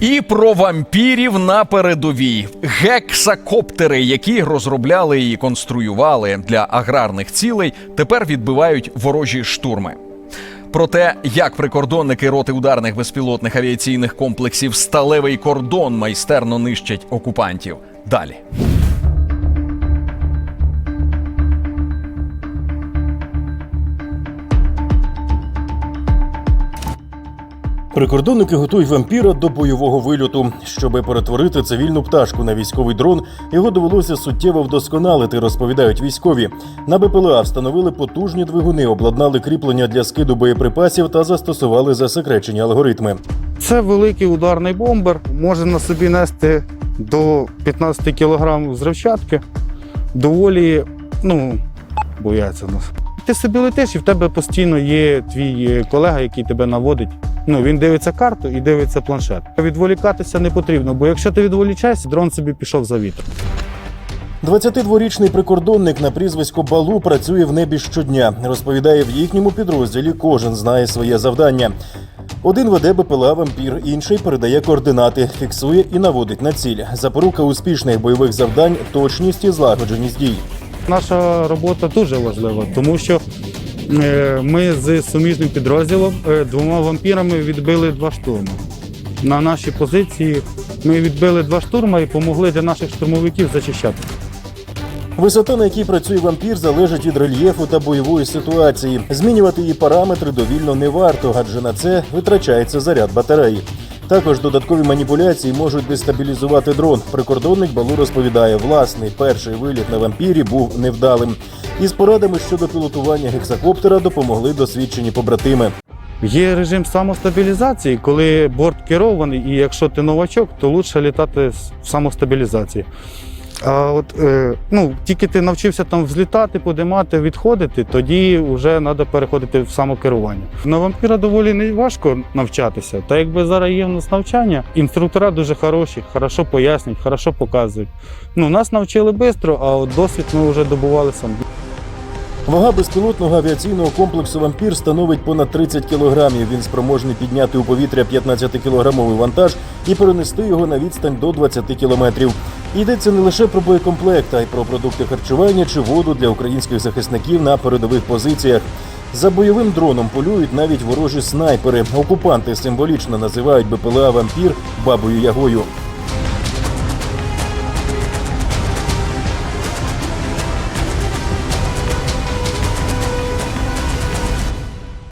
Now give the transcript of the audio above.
І про вампірів на передовій гексакоптери, які розробляли і конструювали для аграрних цілей, тепер відбивають ворожі штурми. Про те, як прикордонники роти ударних безпілотних авіаційних комплексів Сталевий кордон майстерно нищать окупантів. Далі. Прикордонники готують вампіра до бойового вильоту. Щоби перетворити цивільну пташку на військовий дрон, його довелося суттєво вдосконалити, розповідають військові. На БПЛА встановили потужні двигуни, обладнали кріплення для скиду боєприпасів та застосували засекречені алгоритми. Це великий ударний бомбер, може на собі нести до 15 кг зривчатки. Доволі, ну, бояться нас. Ти собі летиш і в тебе постійно є твій е, колега, який тебе наводить. Ну, він дивиться карту і дивиться планшет. Відволікатися не потрібно, бо якщо ти відволічаєшся, дрон собі пішов за вітер. 22-річний прикордонник на прізвисько Балу працює в небі щодня. Розповідає, в їхньому підрозділі кожен знає своє завдання. Один веде БПЛА вампір, інший передає координати, фіксує і наводить на ціль. Запорука успішних бойових завдань, точність і злагодженість дій. Наша робота дуже важлива, тому що е, ми з суміжним підрозділом е, двома вампірами відбили два штурми. На нашій позиції ми відбили два штурми і допомогли для наших штурмовиків зачищати. Висота, на якій працює вампір, залежить від рельєфу та бойової ситуації. Змінювати її параметри довільно не варто, адже на це витрачається заряд батареї. Також додаткові маніпуляції можуть дестабілізувати дрон. Прикордонник Балу розповідає, власний перший виліт на вампірі був невдалим. Із порадами щодо пілотування гексакоптера допомогли досвідчені побратими. Є режим самостабілізації, коли борт керований, і якщо ти новачок, то краще літати в самостабілізації. А от е, ну, тільки ти навчився там взлітати, подимати, відходити, тоді вже треба переходити в самокерування. На вампіра доволі не важко навчатися. Та якби зараз є в нас навчання, інструктора дуже хороші, хорошо пояснюють, хорошо показують. Ну, нас навчили швидко, а от досвід ми вже добували самі. Вага безпілотного авіаційного комплексу Вампір становить понад 30 кілограмів. Він спроможний підняти у повітря 15-кілограмовий вантаж і перенести його на відстань до 20 кілометрів. Йдеться не лише про боєкомплект, а й про продукти харчування чи воду для українських захисників на передових позиціях. За бойовим дроном полюють навіть ворожі снайпери. Окупанти символічно називають БПЛА Вампір бабою Ягою.